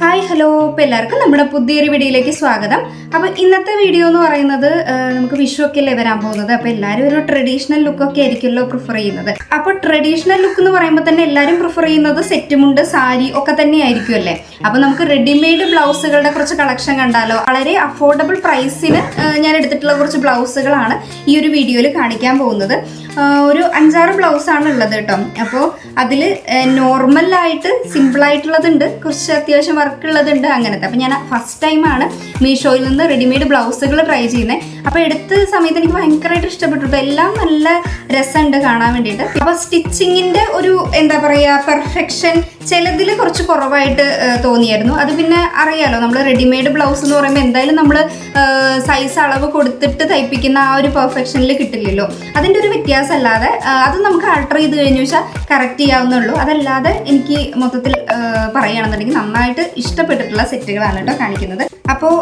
Hi hello. ഇപ്പൊ എല്ലാവർക്കും നമ്മുടെ പുതിയൊരു വീഡിയോയിലേക്ക് സ്വാഗതം. അപ്പോൾ ഇന്നത്തെ വീഡിയോ എന്ന് പറയുന്നത് നമുക്ക് വിഷു ഒക്കെ അല്ലേ വരാൻ പോകുന്നത്? അപ്പോൾ എല്ലാവരും ഒരു ട്രഡീഷണൽ ലുക്കൊക്കെ ആയിരിക്കുമല്ലോ പ്രിഫർ ചെയ്യുന്നത്. അപ്പോൾ ട്രഡീഷണൽ ലുക്ക് എന്ന് പറയുമ്പോൾ തന്നെ എല്ലാവരും പ്രിഫർ ചെയ്യുന്നത് സെറ്റുമുണ്ട് സാരി ഒക്കെ തന്നെ ആയിരിക്കും അല്ലേ? അപ്പോൾ നമുക്ക് റെഡിമെയ്ഡ് ബ്ലൗസുകളുടെ കുറച്ച് കളക്ഷൻ കണ്ടാലോ. വളരെ അഫോർഡബിൾ പ്രൈസിന് ഞാൻ എടുത്തിട്ടുള്ള കുറച്ച് ബ്ലൗസുകളാണ് ഈ ഒരു വീഡിയോയിൽ കാണിക്കാൻ പോകുന്നത്. ഒരു അഞ്ചാറ് ബ്ലൗസാണ് ഉള്ളത് കേട്ടോ. അപ്പോൾ അതിൽ നോർമലായിട്ട് സിമ്പിളായിട്ടുള്ളതുണ്ട് കുറച്ച് അത്യാവശ്യം വർക്ക് ഉള്ളതുണ്ട് അങ്ങനത്തെ. അപ്പോൾ ഞാൻ ഫസ്റ്റ് ടൈമാണ് മീഷോയിൽ നിന്ന് റെഡിമെയ്ഡ് ബ്ലൗസുകൾ ട്രൈ ചെയ്യുന്നത് അപ്പോൾ എടുത്ത സമയത്ത് എനിക്ക് ഭയങ്കരമായിട്ട് ഇഷ്ടപ്പെട്ടു. എല്ലാം നല്ല രസമുണ്ട് കാണാൻ വേണ്ടിയിട്ട്. അപ്പോൾ സ്റ്റിച്ചിങ്ങിന്റെ ഒരു എന്താ പറയുക പെർഫെക്ഷൻ ചിലതിൽ കുറച്ച് കുറവായിട്ട് തോന്നിയായിരുന്നു. അത് പിന്നെ അറിയാലോ നമ്മൾ റെഡിമെയ്ഡ് ബ്ലൗസ് എന്ന് പറയുമ്പോൾ എന്തായാലും നമ്മൾ സൈസ് അളവ് കൊടുത്തിട്ട് തയ്പ്പിക്കുന്ന ആ ഒരു പെർഫെക്ഷനിൽ കിട്ടില്ലല്ലോ. അതിന്റെ ഒരു വ്യത്യാസമല്ലാതെ അത് നമുക്ക് ആൾട്ടർ ചെയ്ത് കഴിഞ്ഞു വെച്ചാൽ കറക്റ്റ് ചെയ്യാവുന്നുള്ളൂ അതല്ലാതെ എനിക്ക് മൊത്തത്തിൽ പറയുകയാണെന്നുണ്ടെങ്കിൽ നന്നായിട്ട് ഇഷ്ടപ്പെട്ടിട്ടുള്ള സെറ്റുകളാണ് കേട്ടോ കാണിക്കുന്നത്. അപ്പോൾ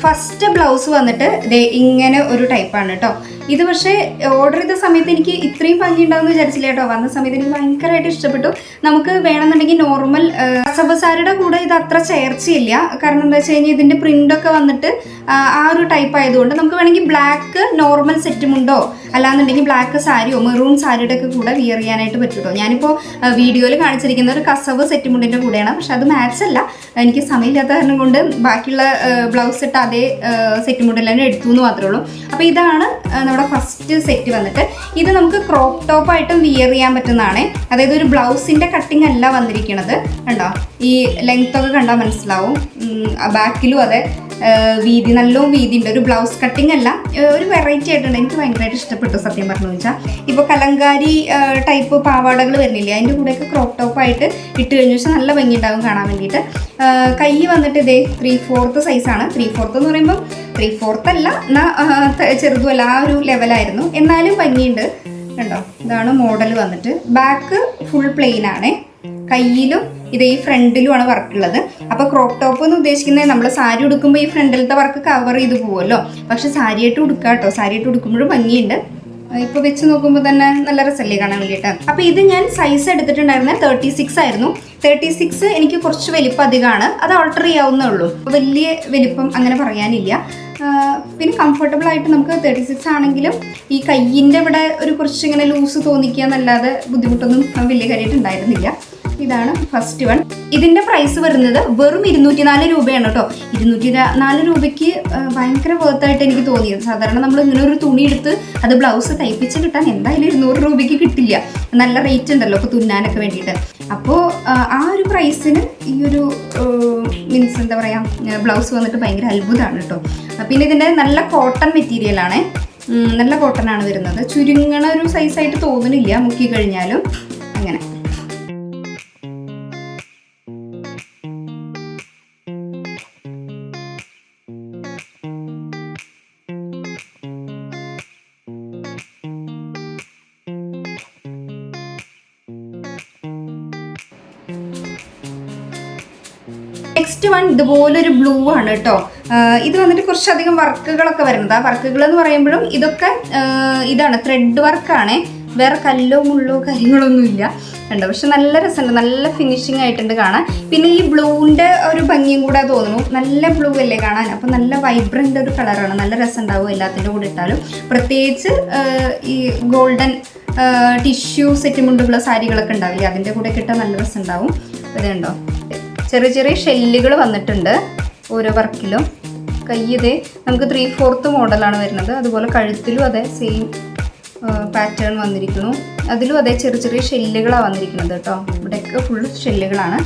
ഫസ്റ്റ് ബ്ലൗസ് വന്നിട്ട് ഇങ്ങനെ ഒരു ടൈപ്പാണ് കേട്ടോ ഇത് പക്ഷേ ഓർഡർ ചെയ്ത സമയത്ത് എനിക്ക് ഇത്രയും ഭംഗി ഉണ്ടാവുമെന്ന് വിചാരിച്ചില്ല കേട്ടോ. വന്ന സമയത്ത് എനിക്ക് ഭയങ്കരമായിട്ട് ഇഷ്ടപ്പെട്ടു. നമുക്ക് വേണമെന്നുണ്ടെങ്കിൽ നോർമൽ കസബസാരിയുടെ കൂടെ ഇത് അത്ര ചേർച്ചയില്ല. കാരണം എന്താ വെച്ച് കഴിഞ്ഞാൽ ഇതിന്റെ പ്രിന്റൊക്കെ വന്നിട്ട് ആ, ഒരു ടൈപ്പ് ആയതുകൊണ്ട് നമുക്ക് വേണമെങ്കിൽ ബ്ലാക്ക് നോർമൽ സെറ്റുമുണ്ടോ അല്ലാന്നുണ്ടെങ്കിൽ ബ്ലാക്ക് സാരിയോ മെറൂൺ സാരിയുടെ ഒക്കെ കൂടെ വിയർ ചെയ്യാനായിട്ട് പറ്റുള്ളൂ ഞാനിപ്പോൾ വീഡിയോയിൽ കാണിച്ചിരിക്കുന്ന ഒരു കസവ് സെറ്റുമുണ്ടിന്റെ കൂടെയാണ്. പക്ഷെ അത് മാച്ച് അല്ല. എനിക്ക് സമയമില്ലാത്ത കാരണം കൊണ്ട് ബാക്കിയുള്ള ബ്ലൗസ് ഇട്ട് അതേ തന്നെ എടുത്തു എന്ന് മാത്രമേ ഉള്ളൂ. അപ്പോൾ ഇതാണ് ആ, നമ്മുടെ ഫസ്റ്റ് സെറ്റ് വന്നിട്ട് ഇത് നമുക്ക് ക്രോപ്പ് ടോപ്പായിട്ടും വിയർ ചെയ്യാൻ പറ്റുന്നതാണ്. അതായത് ഒരു ബ്ലൗസിന്റെ കട്ടിങ് അല്ല വന്നിരിക്കുന്നത് കണ്ടോ? ഈ ലെങ്ത്തൊക്കെ കണ്ടാൽ മനസ്സിലാവും. ബാക്കിലും അതെ. വീതി നല്ലോണം വീതി ഉണ്ട് ഒരു ബ്ലൗസ് കട്ടിങ് അല്ല ഒരു വെറൈറ്റി ആയിട്ടുണ്ട്. എനിക്ക് ഭയങ്കരമായിട്ട് ഇഷ്ടപ്പെട്ടു സത്യം പറഞ്ഞു വെച്ചാൽ ഇപ്പോൾ കലങ്കാരി ടൈപ്പ് പാവാടകൾ വരുന്നില്ലേ? അതിന്റെ കൂടെയൊക്കെ ക്രോപ്പ് ടോപ്പ് ആയിട്ട് ഇട്ട് കഴിഞ്ഞു വെച്ചാൽ നല്ല ഭംഗി ഉണ്ടാകും കാണാൻ വേണ്ടിയിട്ട്. കൈ വന്നിട്ട് ഇതേ ത്രീ ഫോർത്ത് സൈസാണ് ത്രീ ഫോർത്ത് എന്ന് പറയുമ്പോൾ ത്രീ ഫോർത്ത് അല്ല എന്നാൽ ചെറുതുമല്ല ആ ഒരു ലെവലായിരുന്നു എന്നാലും ഭംഗിയുണ്ട്. കണ്ടോ? ഇതാണ് മോഡൽ വന്നിട്ട്. ബാക്ക് ഫുൾ പ്ലെയിൻ ആണ്. കയ്യിലും ഇത് ഈ ഫ്രണ്ടിലുമാണ് വർക്ക് ഉള്ളത് അപ്പോൾ ക്രോപ്പ് ടോപ്പ് എന്ന് ഉദ്ദേശിക്കുന്നത് നമ്മൾ സാരി ഉടുക്കുമ്പോൾ ഈ ഫ്രണ്ടിലത്തെ വർക്ക് കവർ ചെയ്ത് പോവുമല്ലോ പക്ഷെ സാരിയായിട്ട് ഉടുക്കുക കേട്ടോ സാരിയായിട്ട് ഉടുക്കുമ്പോഴും ഭംഗിയുണ്ട്. ഇപ്പോൾ വെച്ച് നോക്കുമ്പോൾ തന്നെ നല്ല രസമല്ലേ കാണാൻ വേണ്ടിയിട്ട്. അപ്പോൾ ഇത് ഞാൻ സൈസ് എടുത്തിട്ടുണ്ടായിരുന്നത് തേർട്ടി സിക്സ് ആയിരുന്നു. തേർട്ടി സിക്സ് എനിക്ക് കുറച്ച് വലിപ്പം അധികമാണ്. അത് ഓൾട്ടർ ചെയ്യാവുന്നേ ഉള്ളൂ. വലിയ വലിപ്പം അങ്ങനെ പറയാനില്ല. പിന്നെ കംഫർട്ടബിൾ ആയിട്ട് നമുക്ക് തേർട്ടി സിക്സ് ആണെങ്കിലും ഈ കയ്യിന്റെ ഇവിടെ ഒരു കുറച്ച് ഇങ്ങനെ ലൂസ് തോന്നിക്കുക എന്നല്ലാതെ ബുദ്ധിമുട്ടൊന്നും വലിയ കാര്യമായിട്ട് ഉണ്ടായിരുന്നില്ല. ഇതാണ് ഫസ്റ്റ് വൺ ഇതിന്റെ പ്രൈസ് വരുന്നത് വെറും ഇരുന്നൂറ്റി നാല് രൂപയാണ് കേട്ടോ ഇരുന്നൂറ്റി നാല് രൂപയ്ക്ക് ഭയങ്കര വേർത്തായിട്ട് എനിക്ക് തോന്നിയത്. സാധാരണ നമ്മൾ ഇങ്ങനെ ഒരു തുണി എടുത്ത് അത് ബ്ലൗസ് തയ്പ്പിച്ച് കിട്ടാൻ എന്തായാലും ഇരുന്നൂറ് രൂപയ്ക്ക് കിട്ടില്ല. നല്ല റേറ്റ് ഉണ്ടല്ലോ ഇപ്പോൾ തുന്നാനൊക്കെ വേണ്ടിയിട്ട്. അപ്പോ ആ ഒരു പ്രൈസിന് ഈ ഒരു മീൻസ് എന്താ പറയുക ബ്ലൗസ് വന്നിട്ട് ഭയങ്കര അത്ഭുതമാണ് കേട്ടോ പിന്നെ ഇതിന്റെ നല്ല കോട്ടൺ മെറ്റീരിയൽ ആണ്. നല്ല കോട്ടൺ ആണ് വരുന്നത്. ചുരുങ്ങണ ഒരു സൈസായിട്ട് തോന്നുന്നില്ല മുക്കി കഴിഞ്ഞാലും. അങ്ങനെ. നെക്സ്റ്റ് വൺ ഇതുപോലൊരു ബ്ലൂ ആണ് കേട്ടോ ഇത് വന്നിട്ട് കുറച്ചധികം വർക്കുകളൊക്കെ വരുന്നത്. ആ വർക്കുകൾ എന്ന് പറയുമ്പോഴും ഇതൊക്കെ ഇതാണ് ത്രെഡ് വർക്കാണ് വേറെ കല്ലോ മുള്ളോ കാര്യങ്ങളൊന്നുമില്ല. ഉണ്ട് പക്ഷെ നല്ല രസമുണ്ട്. നല്ല ഫിനിഷിംഗ് ആയിട്ടുണ്ട് കാണാൻ. പിന്നെ ഈ ബ്ലൂവിന്റെ ഒരു ഭംഗിയും കൂടെ തോന്നുന്നു. നല്ല ബ്ലൂ അല്ലേ കാണാൻ? അപ്പോൾ നല്ല വൈബ്രന്റ് ഒരു കളറാണ് നല്ല രസം ഉണ്ടാവും എല്ലാത്തിന്റെ കൂടെ ഇട്ടാലും. പ്രത്യേകിച്ച് ഈ ഗോൾഡൻ ടിഷ്യൂ സെറ്റ് മുണ്ടുള്ള സാരികളൊക്കെ ഉണ്ടാവില്ലേ? അതിന്റെ കൂടെ കിട്ടാൻ നല്ല രസം ഉണ്ടാവും ഇതുണ്ടോ ചെറിയ ചെറിയ ഷെല്ലുകൾ വന്നിട്ടുണ്ട് ഓരോ വർക്കിലും. കയ്യതേ നമുക്ക് ത്രീ ഫോർത്ത് മോഡലാണ് വരുന്നത്. അതുപോലെ കഴുത്തിലും അതെ സെയിം പാറ്റേൺ വന്നിരിക്കുന്നു. അതിലും അതേ ചെറിയ ചെറിയ ഷെല്ലുകളാണ് വന്നിരിക്കുന്നത് കേട്ടോ. ഇവിടെയൊക്കെ ഫുൾ ഷെല്ലുകളാണ്.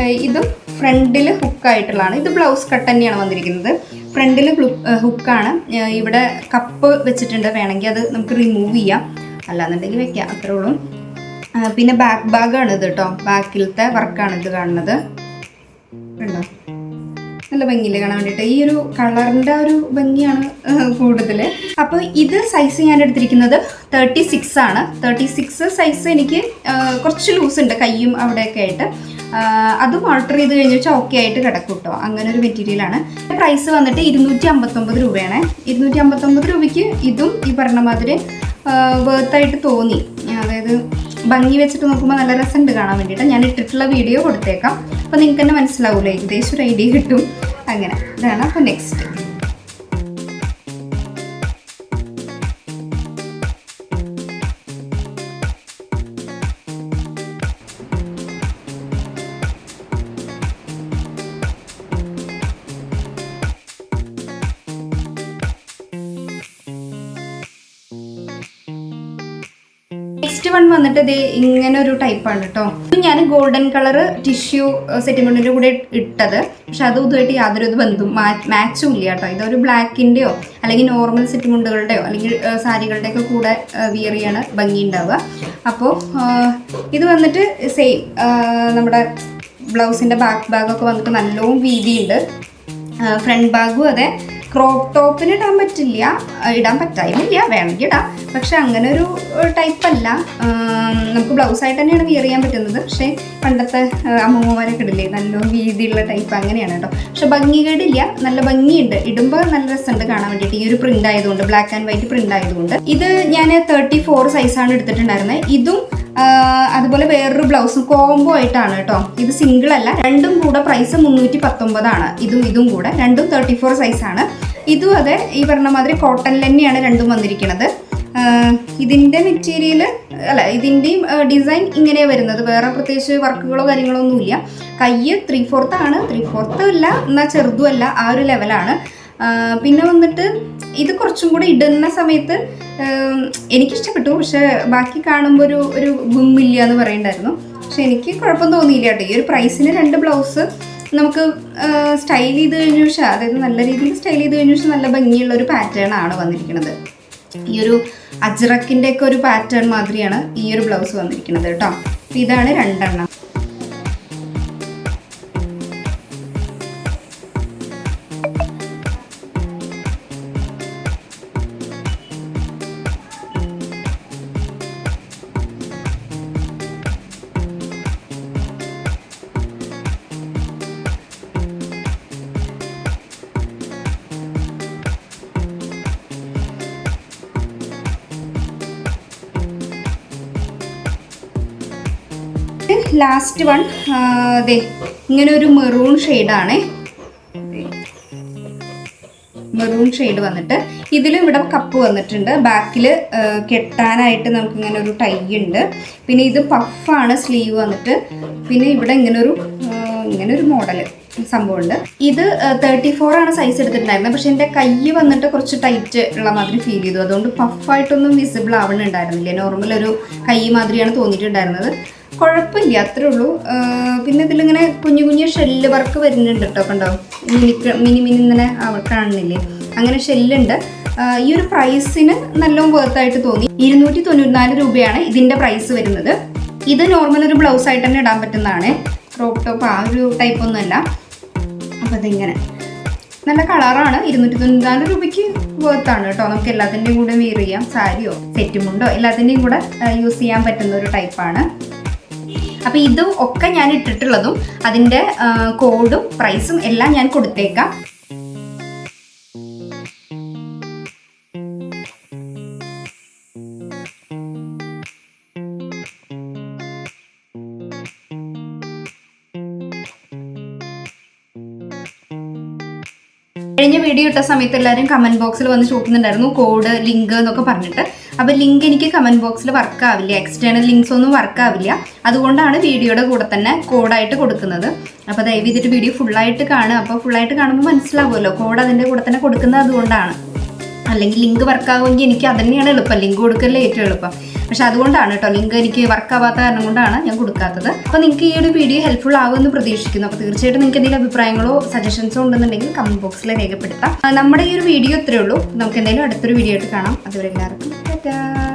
ഇത് ഇതും ഫ്രണ്ടിൽ ഹുക്കായിട്ടുള്ളതാണ് ഇത് ബ്ലൗസ് കട്ട് തന്നെയാണ് വന്നിരിക്കുന്നത്. ഫ്രണ്ടിൽ ഹുക്കാണ് ഇവിടെ കപ്പ് വെച്ചിട്ടുണ്ട്. വേണമെങ്കിൽ അത് നമുക്ക് റിമൂവ് ചെയ്യാം. അല്ലാന്നുണ്ടെങ്കിൽ വെക്കാം. അത്രേ ഉള്ളൂ. പിന്നെ ബാക്ക് ബാഗാണ് ഇത് കേട്ടോ. ബാക്കിലത്തെ വർക്കാണ് ഇത് കാണുന്നത്. നല്ല ഭംഗിയില്ലേ കാണാൻ വേണ്ടിയിട്ട്. ഈ ഒരു കളറിന്റെ ഒരു ഭംഗിയാണ് കൂടുതൽ അപ്പോൾ ഇത് സൈസ് ഞാൻ എടുത്തിരിക്കുന്നത് തേർട്ടി സിക്സ് ആണ്. തേർട്ടി സിക്സ് സൈസ് എനിക്ക് കുറച്ച് ലൂസ് ഉണ്ട് കയ്യും അവിടെയൊക്കെ ആയിട്ട്. അത് അതും ഓൾട്ടർ ചെയ്ത് കഴിഞ്ഞ് വെച്ചാൽ ഓക്കെ ആയിട്ട് കിടക്കും കേട്ടോ അങ്ങനെ ഒരു മെറ്റീരിയലാണ് പ്രൈസ് വന്നിട്ട് ഇരുന്നൂറ്റി അമ്പത്തൊമ്പത് രൂപയാണ്. ഇരുന്നൂറ്റി അമ്പത്തൊമ്പത് രൂപയ്ക്ക് ഇതും ഈ പറഞ്ഞ മാതിരി വേർത്തായിട്ട് തോന്നി. അതായത് ഭംഗി വെച്ചിട്ട് നോക്കുമ്പോൾ നല്ല രസമുണ്ട് കാണാൻ വേണ്ടിയിട്ട്. ഞാൻ ഇട്ടിട്ടുള്ള വീഡിയോ കൊടുത്തേക്കാം. അപ്പോൾ നിങ്ങൾക്ക് തന്നെ മനസ്സിലാവില്ലേ ഏകദേശം ഒരു ഐഡിയ കിട്ടും. അങ്ങനെ. ഇതാണ് അപ്പോൾ നെക്സ്റ്റ് നെക്സ്റ്റ് വൺ വന്നിട്ട് ഇത് ഇങ്ങനെ ഒരു ടൈപ്പാണ് കേട്ടോ ഞാൻ ഗോൾഡൻ കളർ ടിഷ്യൂ സെറ്റിമെന്റിന്റെ കൂടെ ഇട്ടത്. പക്ഷെ അതും ഇതുമായിട്ട് യാതൊരു ബന്ധവും മാച്ചും ഇല്ല കേട്ടോ. ഇതൊരു ബ്ലാക്കിന്റെയോ അല്ലെങ്കിൽ നോർമൽ സെറ്റിമുണ്ടുകളുടെയോ അല്ലെങ്കിൽ സാരികളുടെ ഒക്കെ കൂടെ വിയർ ചെയ്യാണ് ഭംഗി ഉണ്ടാവുക അപ്പോൾ ഇത് വന്നിട്ട് സെയിം നമ്മുടെ ബ്ലൗസിന്റെ ബാക്ക് ഭാഗമൊക്കെ വന്നിട്ട് നല്ലോണം വീതിയുണ്ട്. ഫ്രണ്ട് ബാഗും അതെ. ക്രോപ്പ് ടോപ്പിന് ഇടാൻ പറ്റില്ല. ഇടാൻ പറ്റായില്ല വേണമെങ്കിൽ ഇടാം. പക്ഷെ അങ്ങനെ ഒരു ടൈപ്പ് അല്ല. നമുക്ക് ബ്ലൗസ് ആയിട്ട് തന്നെയാണ് വിയർ ചെയ്യാൻ പറ്റുന്നത്. പക്ഷേ പണ്ടത്തെ അമ്മമ്മമാരൊക്കെ ഇടില്ലേ? നല്ല വീതിയുള്ള ടൈപ്പ് അങ്ങനെയാണ് കേട്ടോ. പക്ഷെ ഭംഗികേടില്ല. നല്ല ഭംഗിയുണ്ട്. ഇടുമ്പോൾ നല്ല രസമുണ്ട് കാണാൻ വേണ്ടിയിട്ട്. ഈ ഒരു പ്രിന്റ് ആയതുകൊണ്ട് ബ്ലാക്ക് ആൻഡ് വൈറ്റ് പ്രിന്റ് ആയതുകൊണ്ട്. ഇത് ഞാൻ തേർട്ടി ഫോർ സൈസാണ് എടുത്തിട്ടുണ്ടായിരുന്നത് ഇതും അതുപോലെ വേറൊരു ബ്ലൗസും കോംബോ ആയിട്ടാണ് കേട്ടോ. ഇത് സിംഗിൾ അല്ല രണ്ടും കൂടെ പ്രൈസ് മുന്നൂറ്റി പത്തൊമ്പതാണ് ഇതും ഇതും കൂടെ രണ്ടും തേർട്ടി ഫോർ സൈസാണ് ഇതും അതെ ഈ പറഞ്ഞ മാതിരി കോട്ടണിൽ തന്നെയാണ് രണ്ടും വന്നിരിക്കുന്നത് ഇതിന്റെ മെറ്റീരിയൽ അല്ല ഇതിന്റെയും ഡിസൈൻ ഇങ്ങനെയാണ് വരുന്നത്. വേറെ പ്രത്യേകിച്ച് വർക്കുകളോ കാര്യങ്ങളോ ഒന്നുമില്ല. കയ്യ് ത്രീ ഫോർത്ത് ആണ്. ത്രീ ഫോർത്ത് അല്ല എന്നാൽ ചെറുതും അല്ല ആ ഒരു ലെവലാണ് പിന്നെ വന്നിട്ട് ഇത് കുറച്ചും കൂടെ ഇടുന്ന സമയത്ത് എനിക്കിഷ്ടപ്പെട്ടു. പക്ഷെ ബാക്കി കാണുമ്പോൾ ഒരു ഒരു ഗുമ്മില്ല എന്ന് പറയണ്ടായിരുന്നു. പക്ഷെ എനിക്ക് കുഴപ്പം തോന്നിയില്ല കേട്ടോ. ഈ ഒരു പ്രൈസിന് രണ്ട് ബ്ലൗസ് നമുക്ക് സ്റ്റൈൽ ചെയ്ത് കഴിഞ്ഞ. പക്ഷേ അതായത് നല്ല രീതിയിൽ സ്റ്റൈൽ ചെയ്ത് കഴിഞ്ഞ. പക്ഷേ നല്ല ഭംഗിയുള്ള ഒരു പാറ്റേൺ ആണ് വന്നിരിക്കുന്നത്. ഈ ഒരു അജ്രക്കിന്റെ ഒക്കെ ഒരു പാറ്റേൺ മാതിരിയാണ് ഈ ഒരു ബ്ലൗസ് വന്നിരിക്കുന്നത് കേട്ടോ. ഇതാണ് രണ്ടെണ്ണം. ലാസ്റ്റ് വൺ അതെ ഇങ്ങനെ ഒരു മെറൂൺ ഷെയ്ഡാണ് മെറൂൺ ഷെയ്ഡ് വന്നിട്ട്. ഇതിലും ഇവിടെ കപ്പ് വന്നിട്ടുണ്ട്. ബാക്കിൽ കെട്ടാനായിട്ട് നമുക്ക് ഇങ്ങനെ ഒരു ടൈ ഉണ്ട്. പിന്നെ ഇത് പഫാണ് സ്ലീവ് വന്നിട്ട്. പിന്നെ ഇവിടെ ഇങ്ങനൊരു ഒരു ഇങ്ങനെ ഒരു മോഡൽ സംഭവമുണ്ട്. ഇത് തേർട്ടി ഫോർ ആണ് സൈസ് എടുത്തിട്ടുണ്ടായിരുന്നത്. പക്ഷെ എന്റെ കൈ വന്നിട്ട് കുറച്ച് ടൈറ്റ് ഉള്ള മാതിരി ഫീൽ ചെയ്തു. അതുകൊണ്ട് പഫായിട്ടൊന്നും വിസിബിൾ ആവണുണ്ടായിരുന്നില്ല. നോർമൽ ഒരു കൈ മാതിരിയാണ് തോന്നിയിട്ടുണ്ടായിരുന്നത്. കുഴപ്പമില്ല അത്രേ ഉള്ളൂ. പിന്നെ ഇതിലിങ്ങനെ കുഞ്ഞു കുഞ്ഞു ഷെല്ല് വർക്ക് വരുന്നുണ്ട് കേട്ടോ കണ്ടോ? മിനി മിനി മിനി ഇങ്ങനെ കാണുന്നില്ലേ? അങ്ങനെ ഷെല്ലുണ്ട് ഈ ഒരു പ്രൈസിന് നല്ലോണം വേർത്തായിട്ട് തോന്നി. ഇരുന്നൂറ്റി തൊണ്ണൂറ്റിനാല് രൂപയാണ് ഇതിന്റെ പ്രൈസ് വരുന്നത്. ഇത് നോർമൽ ഒരു ബ്ലൗസ് ആയിട്ട് തന്നെ ഇടാൻ പറ്റുന്നതാണ്. ക്രോപ്പ് ടോപ്പ് ആ ഒരു ടൈപ്പ് ഒന്നുമല്ല അപ്പം അതിങ്ങനെ നല്ല കളറാണ് ഇരുന്നൂറ്റി തൊണ്ണൂറ്റാൽ രൂപയ്ക്ക് വേർത്താണ് കേട്ടോ നമുക്ക് എല്ലാത്തിന്റെയും കൂടെ വെയർ ചെയ്യാം. സാരിയോ സെറ്റുമുണ്ടോ എല്ലാത്തിന്റെയും കൂടെ യൂസ് ചെയ്യാൻ പറ്റുന്ന ഒരു ടൈപ്പാണ് അപ്പോൾ ഇതും ഒക്കെ ഞാൻ ഇട്ടിട്ടുള്ളതും അതിന്റെ കോഡും പ്രൈസും എല്ലാം ഞാൻ കൊടുത്തേക്കാം. കഴിഞ്ഞ വീഡിയോ ഇട്ട സമയത്ത് എല്ലാവരും കമന്റ് ബോക്സിൽ വന്ന് ചോദിക്കുന്നുണ്ടായിരുന്നു കോഡ് ലിങ്ക് എന്നൊക്കെ പറഞ്ഞിട്ട്. അപ്പോൾ ലിങ്ക് എനിക്ക് കമന്റ് ബോക്സിൽ വർക്ക് ആവില്ല. എക്സ്റ്റേണൽ ലിങ്ക്സ് ഒന്നും വർക്ക് ആവില്ല. അതുകൊണ്ടാണ് വീഡിയോയുടെ കൂടെ തന്നെ കോഡായിട്ട് കൊടുക്കുന്നത്. അപ്പോൾ ദയവ് ചെയ്തിട്ട് വീഡിയോ ഫുള്ളായിട്ട് കാണുക. അപ്പോൾ ഫുള്ളായിട്ട് കാണുമ്പോൾ മനസ്സിലാവുമല്ലോ. കോഡ് അതിന്റെ കൂടെ തന്നെ കൊടുക്കുന്നത് അതുകൊണ്ടാണ്. അല്ലെങ്കിൽ ലിങ്ക് വർക്കാവുമെങ്കിൽ എനിക്ക് അത് തന്നെയാണ് എളുപ്പം. ലിങ്ക് കൊടുക്കലേ ഏറ്റവും എളുപ്പം. പക്ഷെ അതുകൊണ്ടാണ് കേട്ടോ ലിങ്ക് എനിക്ക് വർക്ക് ആവാത്ത കാരണം കൊണ്ടാണ് ഞാൻ കൊടുക്കാത്തത്. അപ്പോൾ നിങ്ങൾക്ക് ഈ ഒരു വീഡിയോ ഹെൽപ്ഫുൾ ആവുമെന്ന് പ്രതീക്ഷിക്കുന്നു. അപ്പോൾ തീർച്ചയായിട്ടും നിങ്ങൾക്ക് എന്തെങ്കിലും അഭിപ്രായങ്ങളോ സജഷൻസോ ഉണ്ടെന്നുണ്ടെങ്കിൽ കമന്റ് ബോക്സിൽ രേഖപ്പെടുത്താം. നമ്മുടെ ഈ ഒരു വീഡിയോ ഇത്രയേ ഉള്ളൂ. നമുക്ക് എന്തെങ്കിലും അടുത്തൊരു വീഡിയോ ആയിട്ട് കാണാം. അതുവരെ എല്ലാവർക്കും